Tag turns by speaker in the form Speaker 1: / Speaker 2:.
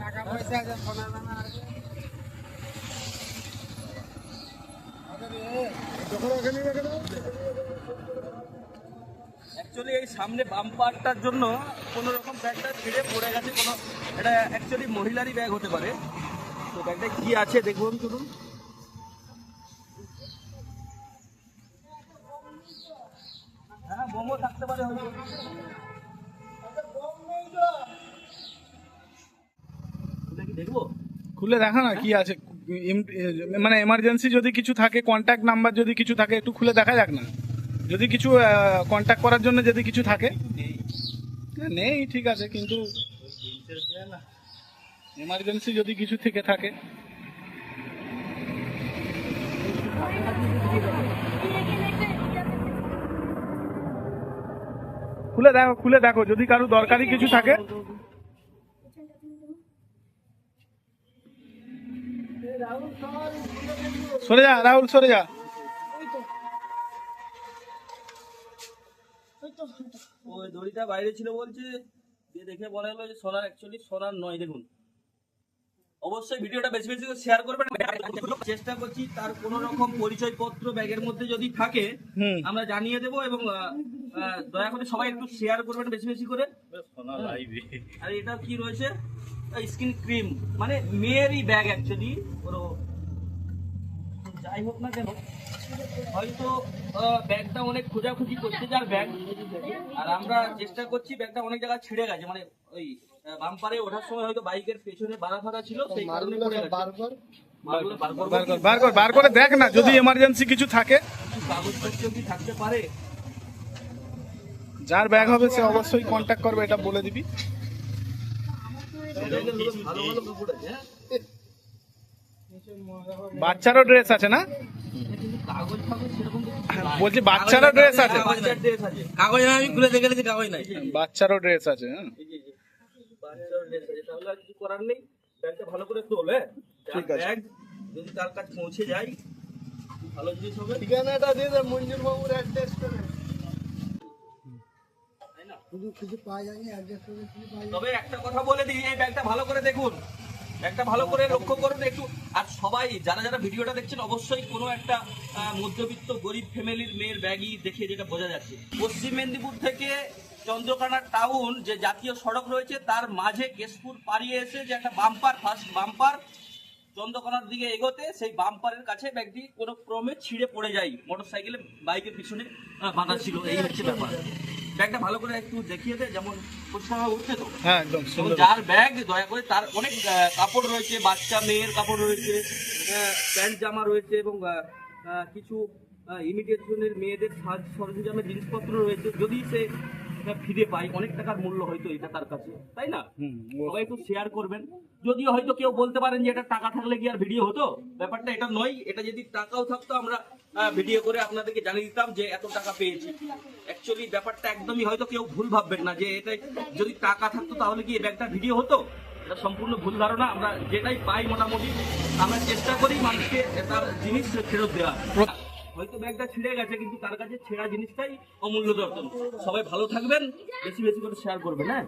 Speaker 1: টাকা পয়সা সোনা
Speaker 2: অ্যাকচুয়ালি এই সামনে বাম্পারটার জন্য কোনো রকম ব্যাগটা ছিঁড়ে পড়ে গেছে, কোনো এটা অ্যাকচুয়ালি মহিলারই ব্যাগ হতে পারে। তো ব্যাগটা কি আছে দেখুন শুনুন হ্যাঁ বোমও থাকতে পারে হয়তো। দেখব?
Speaker 3: খুলে দেখা না কি আছে। মানে এমার্জেন্সি যদি কিছু থাকে কন্ট্যাক্ট নাম্বার যদি কিছু থাকে একটু খুলে দেখা যাক না। যদি কিছু কন্ট্যাক্ট করার জন্য যদি কিছু থাকে। না, নেই ঠিক আছে কিন্তু এমার্জেন্সি যদি কিছু থেকে থাকে। খুলে দেখো খুলে দেখো, যদি কারও দরকারি কিছু থাকে। সরে যা, রাহুল, সরে যা।
Speaker 2: ওই দড়িটা বাইরে ছিল বলছে দেখে বলা হলো যে সোনার অ্যাকচুয়ালি সোনার নয়, দেখুন। অবশ্যই ভিডিওটা বেশি বেশি শেয়ার করবেন। চেষ্টা করছি তার কোনো রকম পরিচয়পত্র ব্যাগের মধ্যে যদি থাকে আমরা জানিয়ে দেবো এবং দয়া করে সবাই একটু শেয়ার করবেন বেশি বেশি করে। আর এটা কি রয়েছে? স্কিন ক্রিম মানে মেয়েরই ব্যাগ অ্যাকচুয়ালি ওর যাই হোক না কেন হয়তো ব্যাগটা অনেক খোঁজাখুঁজি করছে যার ব্যাগ আর আমরা চেষ্টা করছি ব্যাগটা অনেক জায়গায় ছিঁড়ে গেছে মানে ওই বাম্পারে ওঠার সময় হয়তো বাইকের পেছনে বাধা ফাঁকা ছিল সেই কারণে পড়ে গেছে। মালগুলো বার
Speaker 3: কর বার করে দেখ না যদি এমার্জেন্সি কিছু থাকে।
Speaker 2: থাকতে পারে?
Speaker 3: যার ব্যাগ হবে সে অবশ্যই কন্ট্যাক্ট করবে এটা বলে দিবি।
Speaker 2: হ্যাঁ?
Speaker 3: বাচ্চারও ড্রেস আছে না?
Speaker 2: নাই।
Speaker 3: বলছি বাচ্চারও ড্রেস আছে।
Speaker 2: বাচ্চার ড্রেস আছে।
Speaker 1: কাগজ না আমি খুলে দেখে কাগজ নাই।
Speaker 3: বাচ্চারও ড্রেস আছে হ্যাঁ
Speaker 2: এই যে, এই যে, বাচ্চার ড্রেস আছে তাহলে আর কিছু করার নেই। ব্যাগটা ভালো করে তোল হ্যাঁ?
Speaker 3: ঠিক আছে।
Speaker 2: ব্যাগ যদি তার কাছে পৌঁছে যায় ভালো জিনিস হবে।
Speaker 1: ঠিকানাটা দিয়ে দে মঞ্জুর বাবুর অ্যাড্রেস করে
Speaker 2: তাই না?
Speaker 1: শুধু কিছু পাওয়া যায়নি অ্যাড্রেস করে
Speaker 2: তবে একটা কথা বলে দিই এই ব্যাগটা ভালো করে দেখুন। ব্যাগটা ভালো করে লক্ষ্য করুন একটু। আর সবাই, যারা যারা ভিডিওটা দেখছেন, অবশ্যই কোনো একটা মধ্যবিত্ত গরিব ফ্যামিলির মেয়ের ব্যাগই দেখে যেটা বোঝা যাচ্ছে। পশ্চিম মেদিনীপুর থেকে চন্দ্রকোনা টাউন যে জাতীয় সড়ক রয়েছে, তার মাঝে কেশপুর পাড়িয়ে এসে যে একটা বাম্পার ফার্স্ট বাম্পার, চন্দ্রকোনার দিকে এগোতে সেই বাম্পারের কাছে ব্যাগটি কোনো ক্রমে ছিঁড়ে পড়ে যায়। মোটরসাইকেলে, বাইকের পিছনে বাঁধা ছিল। এই হচ্ছে ব্যাপার। ব্যাগটা ভালো করে একটু দেখিয়ে দে যেমন পরিষ্কার উঠছে তো।
Speaker 3: হ্যাঁ একদম
Speaker 2: যার ব্যাগ দয়া করে তার অনেক কাপড় রয়েছে বাচ্চা মেয়ের কাপড় রয়েছে প্যান্ট জামা রয়েছে এবং কিছু ইমিটেশনের মেয়েদের সাজ সরঞ্জামের জিনিসপত্র রয়েছে। যদি সে আহ, ফিরে পায় অনেক টাকার মূল্য হয়তো এটা তার কাছে তাই না? সবাই একটু শেয়ার করবেন। যদিও হয়তো কেউ বলতে পারেন যে এটা টাকা থাকলে কি আর ভিডিও হতো? ব্যাপারটা এটা নয় এটা যদি টাকাও থাকতো আমরা ভিডিও করে আপনাদেরকে জানিয়ে দিতাম যে এত টাকা পেয়েছি। অ্যাকচুয়ালি ব্যাপারটা একদমই হয়তো কেউ ভুল ভাববেন না যে এটা যদি টাকা থাকতো তাহলে কি এই ব্যাগটা ভিডিও হতো? এটা সম্পূর্ণ ভুল ধারণা আমরা যেটাই পাই মোটামুটি আমরা চেষ্টা করি মানুষকে তার জিনিস ফেরত দেওয়া হয়তো ব্যাগটা ছিঁড়ে গেছে, কিন্তু তার কাছে ছেঁড়া জিনিসটাই অমূল্য দর্শন। সবাই ভালো থাকবেন, বেশি বেশি করে শেয়ার করবেন হ্যাঁ?